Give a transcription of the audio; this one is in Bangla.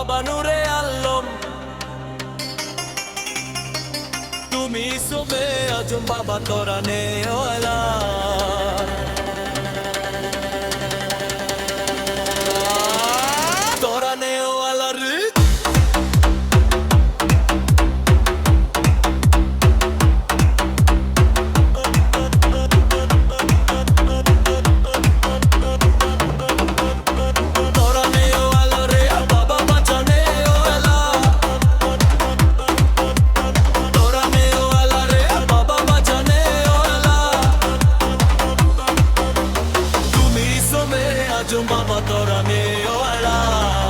বাবা নূরে আল্লম। তুমি সবে আজ বাবা তোরা নেওয়ালা Jumba Batora Neo Allah